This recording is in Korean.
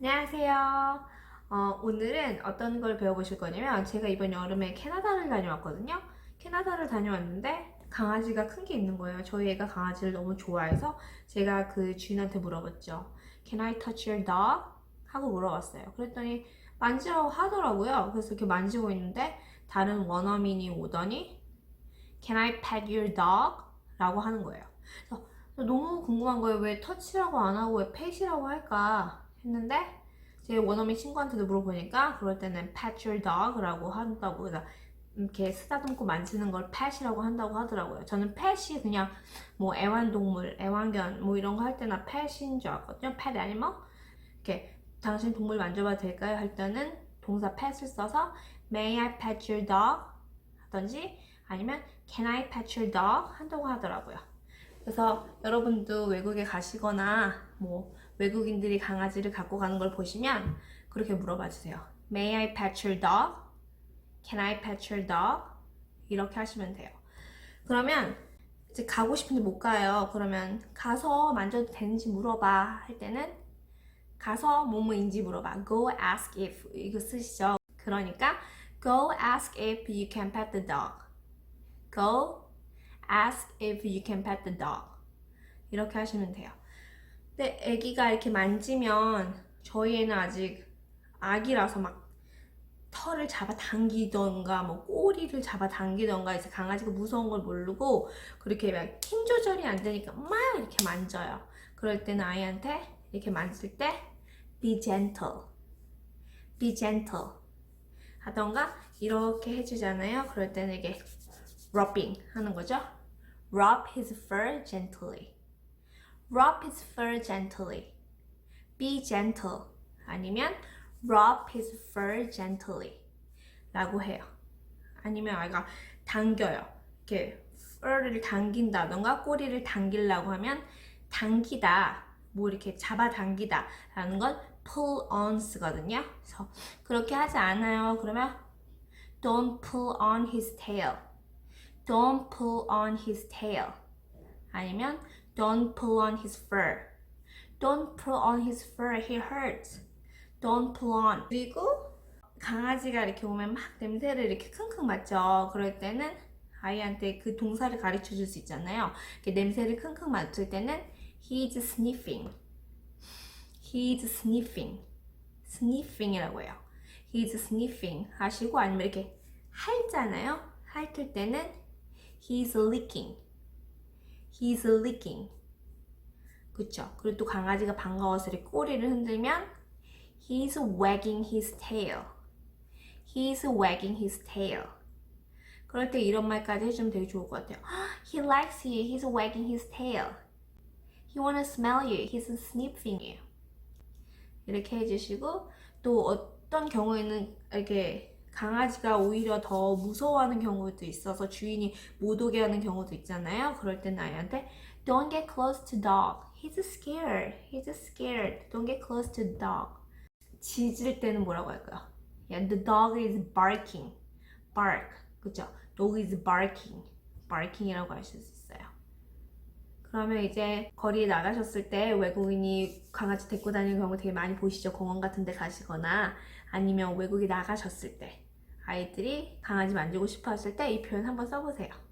안녕하세요. 어, 오늘은 어떤 걸 배워보실 거냐면 제가 이번 여름에 캐나다를 다녀왔거든요. 캐나다를 다녀왔는데 강아지가 큰 게 있는 거예요. 저희 애가 강아지를 너무 좋아해서 제가 그 주인한테 물어봤죠. Can I touch your dog? 하고 물어봤어요. 그랬더니 만지라고 하더라고요. 그래서 이렇게 만지고 있는데 다른 원어민이 오더니 Can I pet your dog? 라고 하는 거예요. 그래서 너무 궁금한 거예요. 왜 터치라고 안 하고 왜 펫이라고 할까 했는데 제 원어민 친구한테도 물어보니까 그럴 때는 pet your dog라고 한다고 그래서 이렇게 쓰다듬고 만지는 걸 pet이라고 한다고 하더라고요. 저는 pet이 그냥 뭐 애완동물, 애완견 뭐 이런 거 할 때나 pet인 줄 알았거든요. pet animal 이렇게 당신 동물 만져봐도 될까요? 할 때는 동사 pet을 써서 may I pet your dog 하든지 아니면 can I pet your dog 한다고 하더라고요. 그래서 여러분도 외국에 가시거나 뭐 외국인들이 강아지를 갖고 가는 걸 보시면 그렇게 물어봐 주세요. May I pet your dog? Can I pet your dog? 이렇게 하시면 돼요. 그러면 이제 가고 싶은데 못 가요. 그러면 가서 만져도 되는지 물어봐 할 때는 가서 뭐뭐인지 물어봐. Go ask if 이거 쓰시죠. 그러니까 Go ask if you can pet the dog. Go ask if you can pet the dog. 이렇게 하시면 돼요. 근데 아기가 이렇게 만지면 저희 애는 아직 아기라서 막 털을 잡아 당기던가 뭐 꼬리를 잡아 당기던가 이제 강아지가 무서운 걸 모르고 그렇게 막 힘 조절이 안 되니까 막 이렇게 만져요. 그럴 때는 아이한테 이렇게 만질 때 be gentle, be gentle 하던가 이렇게 해주잖아요. 그럴 때는 이게 rubbing 하는 거죠. Rub his fur gently. Rub his fur gently. Be gentle. 아니면 rub his fur gently. 라고 해요. 아니면 아이가 당겨요. 이렇게 fur를 당긴다던가 꼬리를 당기려고 하면 당기다. 뭐 이렇게 잡아당기다 라는 건 pull on 쓰거든요. 그래서 그렇게 하지 않아요. 그러면 don't pull on his tail. Don't pull on his tail. 아니면 don't pull on his fur. Don't pull on his fur. He hurts. Don't pull on. 그리고 강아지가 이렇게 오면 막 냄새를 이렇게 킁킁 맡죠. 그럴 때는 아이한테 그 동사를 가르쳐 줄 수 있잖아요. 이렇게 냄새를 킁킁 맡을 때는 he's sniffing. He's sniffing. sniffing이라고 해요. He's sniffing 하시고 아니면 이렇게 핥잖아요. 핥을 때는 He's licking. He's licking. 그쵸? 그리고 또 강아지가 반가워서 이렇게 꼬리를 흔들면 He's wagging his tail. He's wagging his tail. 그럴 때 이런 말까지 해주면 되게 좋을 것 같아요. He likes you. He's wagging his tail. He wanna smell you. He's sniffing you. 이렇게 해주시고 또 어떤 경우에는 이렇게 강아지가 오히려 더 무서워하는 경우도 있어서 주인이 못 오게 하는 경우도 있잖아요. 그럴 땐 아이한테 Don't get close to dog. He's scared. He's scared. Don't get close to dog. 짖을 때는 뭐라고 할까요? Yeah, the dog is barking. Bark. 그죠? Dog is barking. barking이라고 할수 있어요. 그러면 이제 거리에 나가셨을 때 외국인이 강아지 데리고 다니는 경우 되게 많이 보시죠. 공원 같은 데 가시거나 아니면 외국에 나가셨을 때 아이들이 강아지 만지고 싶어 하실 때이 표현 한번 써보세요.